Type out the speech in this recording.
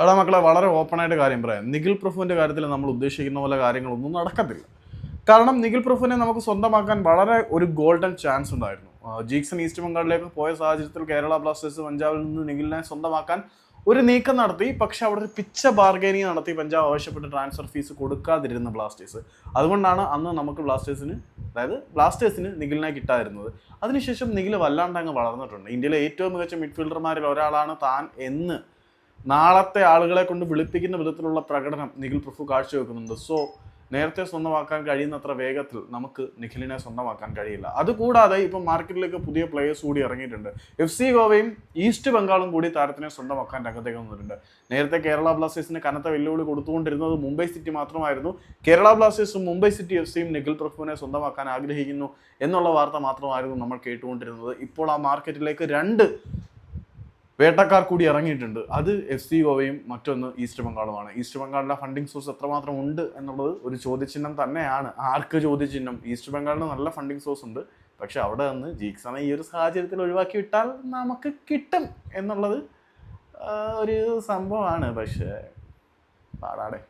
എടാ മക്കളെ വളരെ ഓപ്പണായിട്ട് കാര്യം പറയാം. നിഖിൽ പ്രഭുവിന്റെ കാര്യത്തിൽ നമ്മൾ ഉദ്ദേശിക്കുന്ന പോലെ കാര്യങ്ങളൊന്നും നടക്കത്തില്ല. കാരണം നിഖിൽ പ്രഭുവിനെ നമുക്ക് സ്വന്തമാക്കാൻ വളരെ ഒരു ഗോൾഡൻ ചാൻസ് ഉണ്ടായിരുന്നു. ജീക്സൺ ഈസ്റ്റ് ബംഗാളിലേക്ക് പോയ സാഹചര്യത്തിൽ കേരള ബ്ലാസ്റ്റേഴ്സ് പഞ്ചാബിൽ നിന്ന് നിഖിലിനെ സ്വന്തമാക്കാൻ ഒരു നീക്കം നടത്തി. പക്ഷെ അവിടെ ഒരു പിച്ച ബാർഗൈനിങ് നടത്തി പഞ്ചാബ് ആവശ്യപ്പെട്ട് ട്രാൻസ്ഫർ ഫീസ് കൊടുക്കാതിരുന്ന ബ്ലാസ്റ്റേഴ്സ്. അതുകൊണ്ടാണ് അന്ന് നമുക്ക് ബ്ലാസ്റ്റേഴ്സിന് അതായത് ബ്ലാസ്റ്റേഴ്സിന് നിഖിലിനെ കിട്ടാതിരുന്നത്. അതിനുശേഷം നിഖിൽ വല്ലാണ്ട് അങ്ങ് വളർന്നിട്ടുണ്ട്. ഇന്ത്യയിലെ ഏറ്റവും മികച്ച മിഡ്ഫീൽഡർമാരിൽ ഒരാളാണ് താൻ എന്ന് നാളത്തെ ആളുകളെ കൊണ്ട് വിളിപ്പിക്കുന്ന വിധത്തിലുള്ള പ്രകടനം നിഖിൽ പ്രഭു കാഴ്ചവെക്കുന്നുണ്ട്. സോ നേരത്തെ സ്വന്തമാക്കാൻ കഴിയുന്നത്ര വേഗത്തിൽ നമുക്ക് നിഖിലിനെ സ്വന്തമാക്കാൻ കഴിയില്ല. അതുകൂടാതെ ഇപ്പം മാർക്കറ്റിലേക്ക് പുതിയ പ്ലേയേഴ്സ് കൂടി ഇറങ്ങിയിട്ടുണ്ട്. എഫ് സി ഗോവയും ഈസ്റ്റ് ബംഗാളും കൂടി താരത്തിനെ സ്വന്തമാക്കാൻ രംഗത്തേക്ക് വന്നിട്ടുണ്ട്. നേരത്തെ കേരള ബ്ലാസ്റ്റേഴ്സിന് കനത്ത വെല്ലുവിളി കൊടുത്തുകൊണ്ടിരുന്നത് മുംബൈ സിറ്റി മാത്രമായിരുന്നു. കേരള ബ്ലാസ്റ്റേഴ്സും മുംബൈ സിറ്റി എഫ് സിയും നിഖിൽ പ്രഭുവിനെ സ്വന്തമാക്കാൻ ആഗ്രഹിക്കുന്നു എന്നുള്ള വാർത്ത മാത്രമായിരുന്നു നമ്മൾ കേട്ടുകൊണ്ടിരുന്നത്. ഇപ്പോൾ ആ മാർക്കറ്റിലേക്ക് രണ്ട് വേട്ടക്കാർ കൂടി ഇറങ്ങിയിട്ടുണ്ട്. അത് എഫ് സി ഗോവയും മറ്റൊന്ന് ഈസ്റ്റ് ബംഗാളുമാണ് ഈസ്റ്റ് ബംഗാളിലെ ഫണ്ടിങ് സോഴ്സ് എത്രമാത്രം ഉണ്ട് എന്നുള്ളത് ഒരു ചോദ്യചിഹ്നം തന്നെയാണ്. ആർക്ക് ചോദ്യചിഹ്നം? ഈസ്റ്റ് ബംഗാളിന് നല്ല ഫണ്ടിങ് സോഴ്സ് ഉണ്ട്. പക്ഷെ അവിടെ നിന്ന് ജീക്സണെ ഈ ഒരു സാഹചര്യത്തിൽ ഒഴിവാക്കി വിട്ടാൽ നമുക്ക് കിട്ടും എന്നുള്ളത് ഒരു സംഭവമാണ്. പക്ഷേ പാടാടെ.